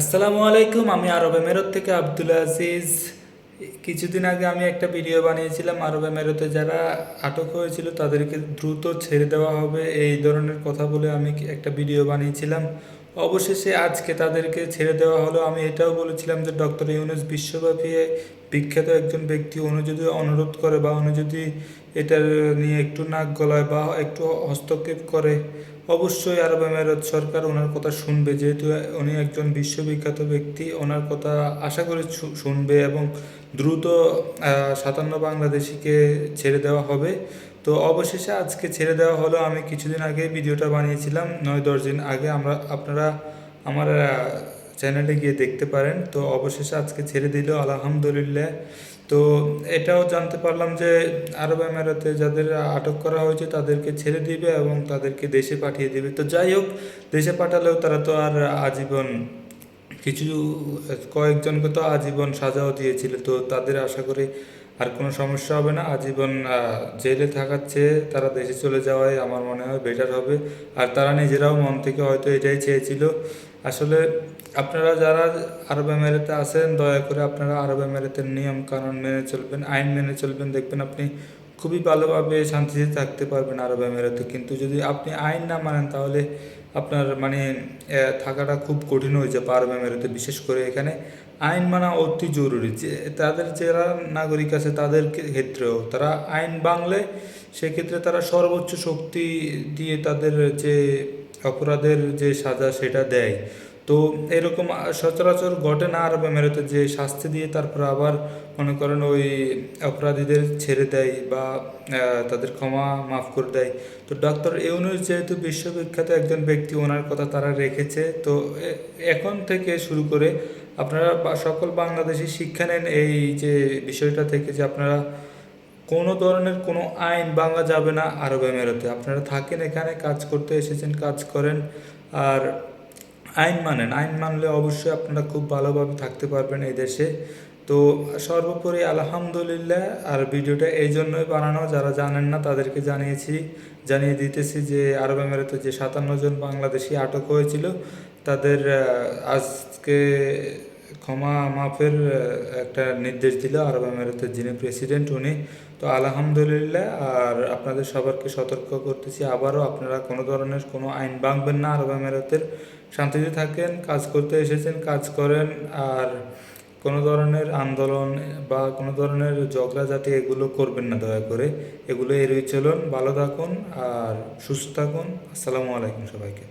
আসসালামু আলাইকুম, আমি আরব এমেরত থেকে আব্দুল আজিজ। কিছুদিন আগে আমি একটা ভিডিও বানিয়েছিলাম আরব এমেরতে যারা আটক হয়েছিল তাদেরকে দ্রুত ছেড়ে দেওয়া হবে। এই ধরনের কথা বলে আমি একটা ভিডিও বানিয়েছিলাম। অবশেষে আজকে তাদেরকে ছেড়ে দেওয়া হলো। আমি এটাও বলেছিলাম যে ডক্টর ইউনুস বিশ্বব্যাপী বিখ্যাত একজন ব্যক্তি, উনি যদি অনুরোধ করে বা উনি যদি এটার নিয়ে একটু নাক গলায় বা একটু হস্তক্ষেপ করে, অবশ্যই আরব আমিরাত সরকার ওনার কথা শুনবে। যেহেতু উনি একজন বিশ্ববিখ্যাত ব্যক্তি, ওনার কথা আশা করি শুনবে এবং দ্রুত সাতান্ন বাংলাদেশিকে ছেড়ে দেওয়া হবে। তো অবশেষে আজকে ছেড়ে দেওয়া হলো। আমি কিছুদিন আগে ভিডিওটা বানিয়েছিলাম, নয় দশ দিন আগে। আমরা, আপনারা আমার চ্যানেলে গিয়ে দেখতে পারেন। তো অবশেষে আজকে ছেড়ে দিল, আলহামদুলিল্লাহ। তো এটাও জানতে পারলাম যে, আরব আমিরাতে যাদের আটক করা হয়েছে, তাদেরকে ছেড়ে দিবে এবং তাদেরকে দেশে পাঠিয়ে দিবে। তো যাই হোক, দেশে পাঠালেও তারা তো আর আজীবন কিছু, কয়েকজনকে তো আজীবন সাজাও দিয়েছিল। তো তাদের আশা করি আর কোনো সমস্যা হবে না। আজীবন জেলে থাকার চেয়ে তারা দেশে চলে যাওয়াই আমার মনে হয় বেটার হবে। আর তারা নিজেরাও মন থেকে হয়তো এটাই চেয়েছিল। আসলে আপনারা যারা আরব আমিরাতে আছেন, দয়া করে আপনারা আরব আমিরাতের নিয়ম কানুন মেনে চলবেন, আইন মেনে চলবেন। দেখবেন আপনি খুবই ভালোভাবে শান্তিতে থাকতে পারবেন আরব আমিরাতে। কিন্তু যদি আপনি আইন না মানেন, তাহলে আপনার মানে থাকাটা খুব কঠিন হয়ে যাবে আরব আমিরাতে। বিশেষ করে এখানে আইন মানা অতি জরুরি। যে, তাদের যারা নাগরিক আছে তাদের ক্ষেত্রেও তারা আইন বাংলে, সেক্ষেত্রে তারা সর্বোচ্চ শক্তি দিয়ে তাদের যে, অপরাধের যে সাজা, সেটা দেয়। তো এরকম সচরাচর ঘটে না আরব আমিরাতে যে শাস্তি দিয়ে তারপর আবার মনে করেন ওই অপরাধীদের ছেড়ে দেয় বা তাদের ক্ষমা মাফ করে দেয়। তো ডক্টর ইউনুস যেহেতু বিশ্ববিখ্যাত একজন ব্যক্তি, ওনার কথা তারা রেখেছে। তো এখন থেকে শুরু করে আপনারা সকল বাংলাদেশি শিক্ষা নেন এই যে বিষয়টা থেকে যে আপনারা কোনো ধরনের কোনো আইন বাংলা যাবে না আরব আমিরাতে। আপনারা থাকেন এখানে, কাজ করতে এসেছেন, কাজ করেন। আর আইন মানেন আইন মানলে অবশ্যই আপনারা খুব ভালোভাবে থাকতে পারবেন এই দেশে। তো সর্বোপরি আলহামদুলিল্লাহ, আর ভিডিওটা এই জন্যই বানানো, যারা জানেন না তাদেরকে জানিয়েছি, জানিয়ে দিতেছি যে আরব আমিরাতে যে সাতান্ন জন বাংলাদেশি আটক হয়েছিল, তাদের আজকে ক্ষমা মাফের একটা নির্দেশ দিল আরব আমিরাতের যিনি প্রেসিডেন্ট উনি। তো আলহামদুলিল্লাহ, আর আপনাদের সবারকে সতর্ক করতেছি আবারও, আপনারা কোনো ধরনের কোনো আইন ভাঙবেন না আরব আমিরাতের। শান্তিতে থাকেন, কাজ করতে এসেছেন, কাজ করেন, আর কোনো ধরনের আন্দোলন বা কোনো ধরনের ঝগড়াঝাটি এগুলো করবেন না, দয়া করে। এগুলো এড়িয়ে চলুন, ভালো থাকুন, আর সুস্থ থাকুন। আসসালামু আলাইকুম সবাইকে।